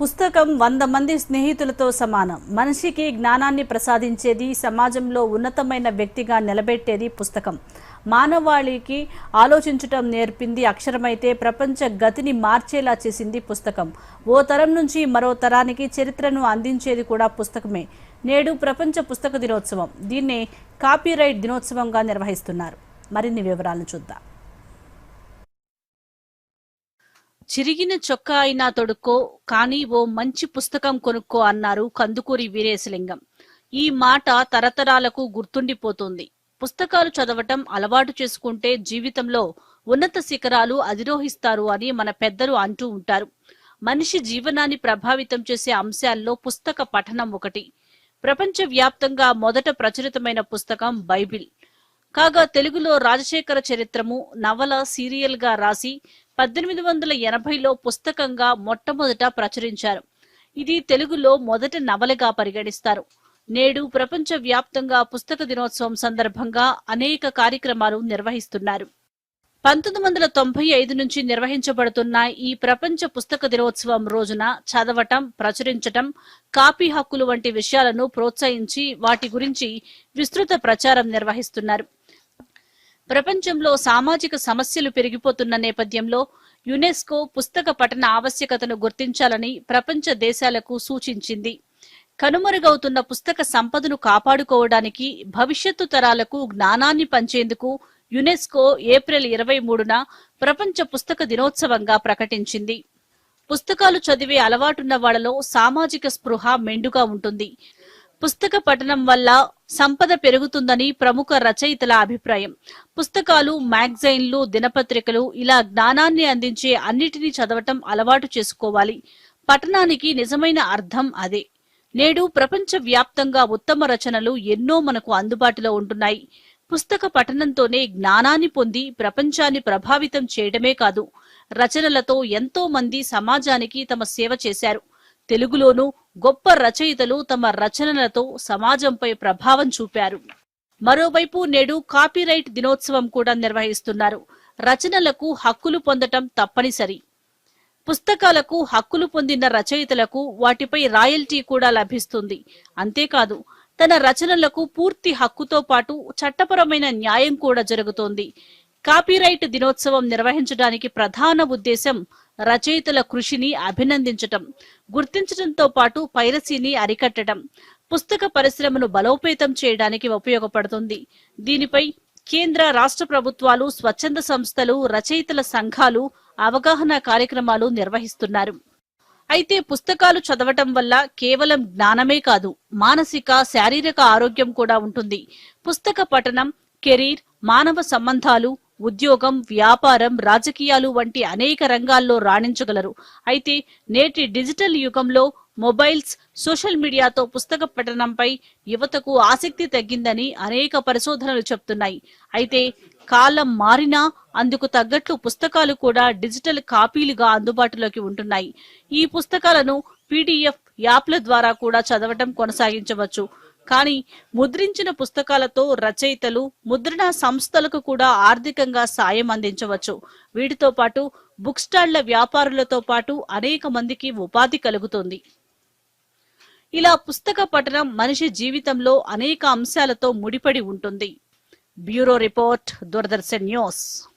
పుస్తకం వంద మంది స్నేహితులతో సమానం. మనిషికి జ్ఞానాన్ని ప్రసాదించేది సమాజంలో ఉన్నతమైన వ్యక్తిగా నిలబెట్టేది పుస్తకం. మానవాళికి ఆలోచించటం నేర్పింది అక్షరమైతే ప్రపంచ గతిని మార్చేలా చేసింది పుస్తకం. ఓ తరం నుంచి మరో తరానికి చరిత్రను అందించేది కూడా పుస్తకమే. నేడు ప్రపంచ పుస్తక దినోత్సవం. దీన్నే కాపీరైట్ దినోత్సవంగా నిర్వహిస్తున్నారు. మరిన్ని వివరాలను చూద్దాం. చిరిగిన చొక్కా అయినా తొడుక్కో కానీ ఓ మంచి పుస్తకం కొనుక్కో అన్నారు కందుకూరి వీరేశలింగం. ఈ మాట తరతరాలకు గుర్తుండిపోతుంది. పుస్తకాలు చదవటం అలవాటు చేసుకుంటే జీవితంలో ఉన్నత శిఖరాలు అధిరోహిస్తారు అని మన పెద్దలు అంటూ ఉంటారు. మనిషి జీవనాన్ని ప్రభావితం చేసే అంశాల్లో పుస్తక పఠనం ఒకటి. ప్రపంచ వ్యాప్తంగా మొదట ప్రచురితమైన పుస్తకం బైబిల్. కాగా తెలుగులో రాజశేఖర చరిత్రము నవల సీరియల్గా రాసి పద్దెనిమిది వందల ఎనభైలో పుస్తకంగా మొట్టమొదట ప్రచురించారు. ఇది తెలుగులో మొదటి నవలగా పరిగణిస్తారు. నేడు ప్రపంచ వ్యాప్తంగా పుస్తక దినోత్సవం సందర్భంగా అనేక కార్యక్రమాలు నిర్వహిస్తున్నారు. పంతొమ్మిది వందల తొంభై ఐదు నుంచి నిర్వహించబడుతున్న ఈ ప్రపంచ పుస్తక దినోత్సవం రోజున చదవటం ప్రచురించటం కాపీ హక్కులు వంటి విషయాలను ప్రోత్సహించి వాటి గురించి విస్తృత ప్రచారం నిర్వహిస్తున్నారు. ప్రపంచంలో సామాజిక సమస్యలు పెరిగిపోతున్న నేపథ్యంలో యునెస్కో పుస్తక పఠన ఆవశ్యకతను గుర్తించాలని ప్రపంచ దేశాలకు సూచించింది. కనుమరుగవుతున్న పుస్తక సంపదను కాపాడుకోవడానికి భవిష్యత్తు తరాలకు జ్ఞానాన్ని పంచేందుకు యునెస్కో ఏప్రిల్ ఇరవై మూడున ప్రపంచ పుస్తక దినోత్సవంగా ప్రకటించింది. పుస్తకాలు చదివే అలవాటున్న వాళ్ళలో సామాజిక స్పృహ మెండుగా ఉంటుంది. పుస్తక పఠనం వల్ల సంపద పెరుగుతుందని ప్రముఖ రచయితల అభిప్రాయం. పుస్తకాలు మ్యాగజైన్లు దినపత్రికలు ఇలా జ్ఞానాన్ని అందించే అన్నిటినీ చదవటం అలవాటు చేసుకోవాలి. పఠనానికి నిజమైన అర్థం అదే. నేడు ప్రపంచ వ్యాప్తంగా ఉత్తమ రచనలు ఎన్నో మనకు అందుబాటులో ఉంటున్నాయి. పుస్తక పఠనంతోనే జ్ఞానాన్ని పొంది ప్రపంచాన్ని ప్రభావితం చేయడమే కాదు రచనలతో ఎంతో మంది సమాజానికి తమ సేవ చేశారు. తెలుగులోనూ గొప్ప రచయితలు తమ రచనలతో సమాజంపై ప్రభావం చూపారు. మరోవైపు నేడు కాపీరైట్ దినోత్సవం కూడా నిర్వహిస్తున్నారు. రచనలకు హక్కులు పొందటం తప్పనిసరి. పుస్తకాలకు హక్కులు పొందిన రచయితలకు వాటిపై రాయల్టీ కూడా లభిస్తుంది. అంతేకాదు తన రచనలకు పూర్తి హక్కుతో పాటు చట్టపరమైన న్యాయం కూడా జరుగుతోంది. కాపీరైట్ దినోత్సవం నిర్వహించడానికి ప్రధాన ఉద్దేశం రచయితల కృషిని అభినందించటం గుర్తించడంతో పాటు పైరసీని అరికట్టడం పుస్తక పరిశ్రమను బలోపేతం చేయడానికి ఉపయోగపడుతుంది. దీనిపై కేంద్ర రాష్ట్ర ప్రభుత్వాలు స్వచ్ఛంద సంస్థలు రచయితల సంఘాలు అవగాహన కార్యక్రమాలు నిర్వహిస్తున్నారు. అయితే పుస్తకాలు చదవటం వల్ల కేవలం జ్ఞానమే కాదు మానసిక శారీరక ఆరోగ్యం కూడా ఉంటుంది. పుస్తక పఠనం కెరీర్ మానవ సంబంధాలు ఉద్యోగం వ్యాపారం రాజకీయాలు వంటి అనేక రంగాల్లో రాణించగలరు. అయితే నేటి డిజిటల్ యుగంలో మొబైల్స్ సోషల్ మీడియాతో పుస్తక పఠనంపై యువతకు ఆసక్తి తగ్గిందని అనేక పరిశోధనలు చెప్తున్నాయి. అయితే కాలం మారినా అందుకు తగ్గట్లు పుస్తకాలు కూడా డిజిటల్ కాపీలుగా అందుబాటులోకి ఉంటున్నాయి. ఈ పుస్తకాలను పీడిఎఫ్ యాప్ల ద్వారా కూడా చదవటం కొనసాగించవచ్చు. కానీ ముద్రించిన పుస్తకాలతో రచయితలు ముద్రణ సంస్థలకు కూడా ఆర్థికంగా సాయం అందించవచ్చు. వీటితో పాటు బుక్ స్టాళ్ళ వ్యాపారులతో పాటు అనేక మందికి ఉపాధి కలుగుతుంది. ఇలా పుస్తక పఠనం మనిషి జీవితంలో అనేక అంశాలతో ముడిపడి ఉంటుంది. Bureau report Doordarshan news.